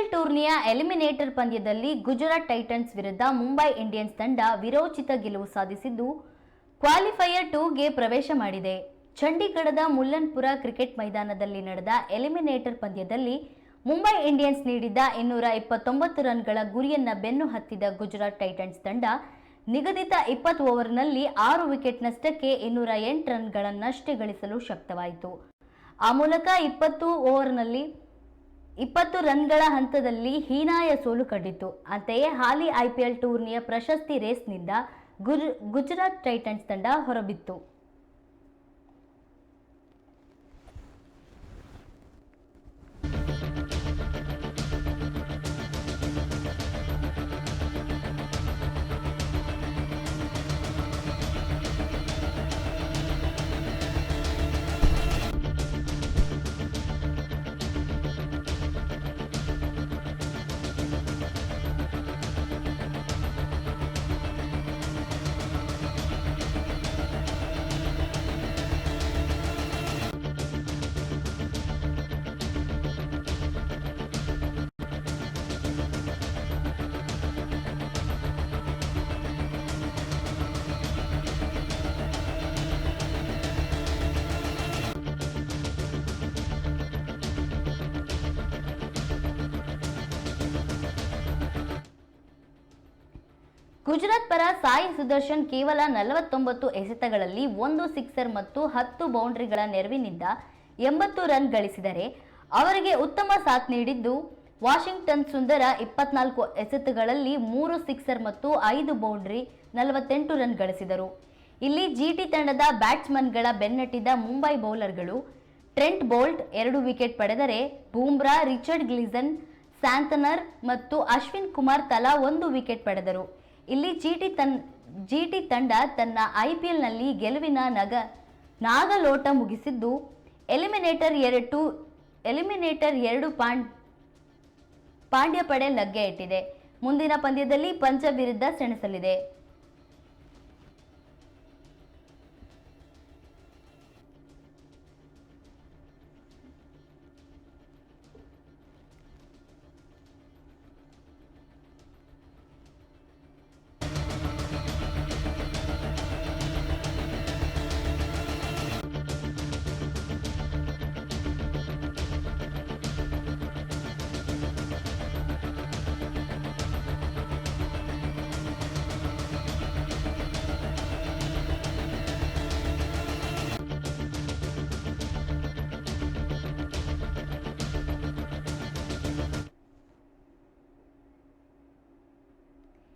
IPL ಟೂರ್ನಿಯ eliminator ಪಂದ್ಯದಲ್ಲಿ Gujarat Titans ವಿರುದ್ಧ ಮುಂಬೈ ಇಂಡಿಯನ್ಸ್ ತಂಡ ವಿರೋಚಿತ ಗೆಲುವು ಸಾಧಿಸಿದ್ದು, ಕ್ವಾಲಿಫೈಯರ್ ಟೂಗೆ ಪ್ರವೇಶ ಮಾಡಿದೆ. ಚಂಡೀಗಢದ ಮುಲ್ಲನ್ಪುರ ಕ್ರಿಕೆಟ್ ಮೈದಾನದಲ್ಲಿ ನಡೆದ ಎಲಿಮಿನೇಟರ್ ಪಂದ್ಯದಲ್ಲಿ ಮುಂಬೈ ಇಂಡಿಯನ್ಸ್ ನೀಡಿದ್ದ ಇನ್ನೂರ ಇಪ್ಪತ್ತೊಂಬತ್ತು ರನ್ಗಳ ಗುರಿಯನ್ನ ಬೆನ್ನು ಹತ್ತಿದ ಗುಜರಾತ್ ಟೈಟನ್ಸ್ ತಂಡ, ನಿಗದಿತ ಇಪ್ಪತ್ತು ಓವರ್ನಲ್ಲಿ ಆರು ವಿಕೆಟ್ ನಷ್ಟಕ್ಕೆ ಇನ್ನೂರ ಎಂಟು ರನ್ಗಳನ್ನಷ್ಟೇ ಗಳಿಸಲು ಶಕ್ತವಾಯಿತು. ಆ ಮೂಲಕ ಇಪ್ಪತ್ತು ಓವರ್ನಲ್ಲಿ ಇಪ್ಪತ್ತು ರನ್ಗಳ ಹಂತದಲ್ಲಿ ಹೀನಾಯ ಸೋಲು ಕಂಡಿತು ಅಂತೆಯೇ ಹಾಲಿ ಐಪಿಎಲ್ ಟೂರ್ನಿಯ ಪ್ರಶಸ್ತಿ ರೇಸ್ನಿಂದ ಗುಜ್, ಗುಜರಾತ್ ಟೈಟನ್ಸ್ ತಂಡ ಹೊರಬಿತ್ತು. ಗುಜರಾತ್ ಪರ ಸಾಯಿ ಸುದರ್ಶನ್ ಕೇವಲ ನಲವತ್ತೊಂಬತ್ತು ಎಸೆತಗಳಲ್ಲಿ ಒಂದು ಸಿಕ್ಸರ್ ಮತ್ತು ಹತ್ತು ಬೌಂಡ್ರಿಗಳ ನೆರವಿನಿಂದ ಎಂಬತ್ತು ರನ್ ಗಳಿಸಿದರೆ ಅವರಿಗೆ ಉತ್ತಮ ಸಾಥ್ ನೀಡಿದ್ದು ವಾಷಿಂಗ್ಟನ್ ಸುಂದರ ಇಪ್ಪತ್ನಾಲ್ಕು ಎಸೆತಗಳಲ್ಲಿ ಮೂರು ಸಿಕ್ಸರ್ ಮತ್ತು ಐದು ಬೌಂಡ್ರಿ ನಲವತ್ತೆಂಟು ರನ್ ಗಳಿಸಿದರು. ಇಲ್ಲಿ ಜಿಟಿ ತಂಡದ ಬ್ಯಾಟ್ಸ್ಮನ್ಗಳ ಬೆನ್ನಟ್ಟಿದ ಮುಂಬೈ ಬೌಲರ್ಗಳು ಟ್ರೆಂಟ್ ಬೋಲ್ಟ್ ಎರಡು ವಿಕೆಟ್ ಪಡೆದರೆ ಬೂಮ್ರಾ, ರಿಚರ್ಡ್ ಗ್ಲಿಸನ್, ಸ್ಯಾಂತನರ್ ಮತ್ತು ಅಶ್ವಿನ್ ಕುಮಾರ್ ತಲಾ ಒಂದು ವಿಕೆಟ್ ಪಡೆದರು. ಇಲ್ಲಿ ಜಿಟಿ ತನ್ ಜಿಟಿ ತಂಡ ತನ್ನ ಐಪಿಎಲ್ನಲ್ಲಿ ಗೆಲುವಿನ ನಗ, ನಾಗಲೋಟ ಮುಗಿಸಿದ್ದು. ಎಲಿಮಿನೇಟರ್ ಎರಡು ಎಲಿಮಿನೇಟರ್ ಎರಡು ಪಾಂಡ್, ಪಾಂಡ್ಯ ಪಡೆ ಲಗ್ಗೆ ಇಟ್ಟಿದೆ. ಮುಂದಿನ ಪಂದ್ಯದಲ್ಲಿ ಪಂಜಾಬ್ ವಿರುದ್ಧ ಸೆಣಸಲಿದೆ.